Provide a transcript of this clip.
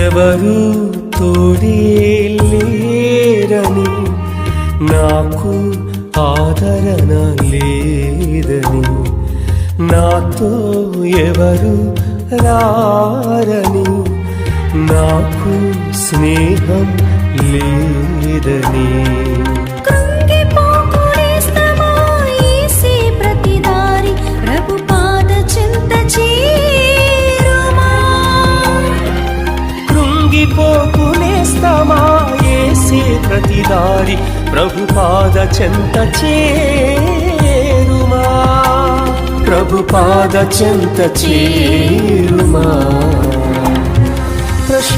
ఎవరు తోడే నాకు ఆదరణ లేదని నాతో ఎవరు రారని నాకు స్నేహం లేదని కృంగిపోకునేస్తామా ఏసే ప్రతి దారి ప్రభుపాద చెంత చేరుమా? ప్రభుపాద చెంత చేరుమా?